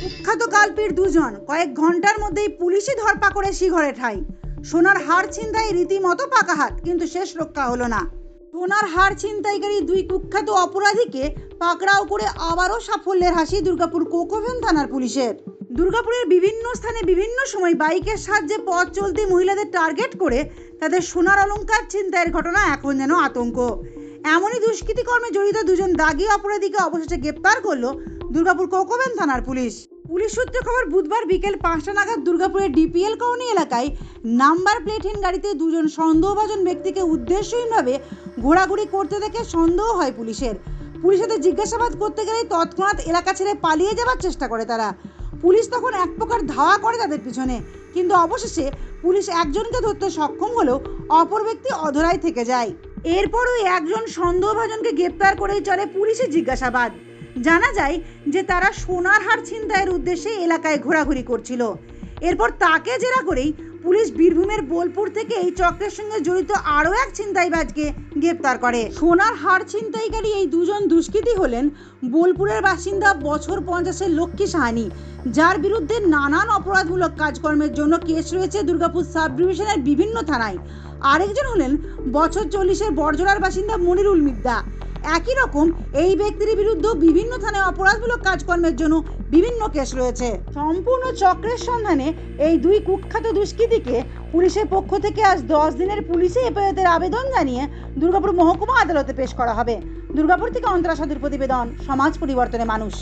কুখ্যাত কালপির দুজন কয়েক ঘণ্টার মধ্যেই পুলিশই ধরপা করে শিঘরে ঠাই। সোনার হার ছিনতাই রীতিমতো পাকা হাত কিন্তু শেষ রক্ষা হলো না। সোনার হার ছিনতাইকারী দুই কুখ্যাত অপরাধীকে পাকড়াও করে আবারও সাফল্যের হাসি দুর্গাপুর কোকোভেন থানার পুলিশের। দুর্গাপুরের বিভিন্ন স্থানে বিভিন্ন সময় বাইকের সাহায্যে পথ চলতি মহিলাদের টার্গেট করে তাদের সোনার অলংকার ছিনতাইয়ের ঘটনা এখন যেন আতঙ্ক। এমনই দুষ্কৃতিকর্মে জড়িত দুজন দাগি অপরাধীকে অবশেষে গ্রেপ্তার করল দুর্গাপুর কোকোভেন থানার পুলিশ। পুলিশ সূত্রে খবর, বুধবার বিকেল পাঁচটা নাগাদ দুর্গাপুরের ডিপিএল কলোনি এলাকায় নাম্বার প্লেটহীন গাড়িতে দুজন সন্দেহভাজন ব্যক্তিকে উদ্দেশ্যহীনভাবে ঘোরাঘুরি করতে দেখে সন্দেহ হয় পুলিশের। পুলিশেদের জিজ্ঞাসাবাদ করতে গেলে তৎক্ষণাৎ এলাকা ছেড়ে পালিয়ে যাবার চেষ্টা করে তারা। পুলিশ তখন এক প্রকার ধাওয়া করে তাদের পিছনে, কিন্তু অবশেষে পুলিশ একজনকে ধরতে সক্ষম হলেও অপর ব্যক্তি অধরাই থেকে যায়। এরপর ওই একজন সন্দেহভাজনকে গ্রেপ্তার করেই চলে পুলিশের জিজ্ঞাসাবাদ। জানা যায় যে তারা সোনার হার ছিনতাইয়ের উদ্দেশ্যে এলাকায় ঘোরাঘুরি করছিল। এরপর তাকে জেরা করেই পুলিশ বীরভূমের বোলপুর থেকে এই চক্রের সঙ্গে জড়িত আরও এক ছিনতাইবাজকে গ্রেপ্তার করে। সোনার হার ছিনতাইকারী এই দুজন দুষ্কৃতী হলেন বোলপুরের বাসিন্দা বছর পঞ্চাশের লক্ষ্মী সাহানি, যার বিরুদ্ধে নানান অপরাধমূলক কাজকর্মের জন্য কেস রয়েছে দুর্গাপুর সাব ডিভিশনের বিভিন্ন থানায়। আরেকজন হলেন বছর চল্লিশের বড়জোড়ার বাসিন্দা মনিরুল মিদ্দা। একই রকম এই ব্যক্তির বিরুদ্ধে বিভিন্ন থানায় অপরাধমূলক কাজকর্মের জন্য বিভিন্ন কেস রয়েছে। সম্পূর্ণ চক্রের সন্ধানে এই দুই কুখ্যাত দুষ্কৃতীকে পুলিশের পক্ষ থেকে আজ দশ দিনের পুলিশে হেফাজতের আবেদন জানিয়ে দুর্গাপুর মহকুমা আদালতে পেশ করা হবে। দুর্গাপুর থেকে অন্তরা সাধুর প্রতিবেদন, সমাজ পরিবর্তনে মানুষ।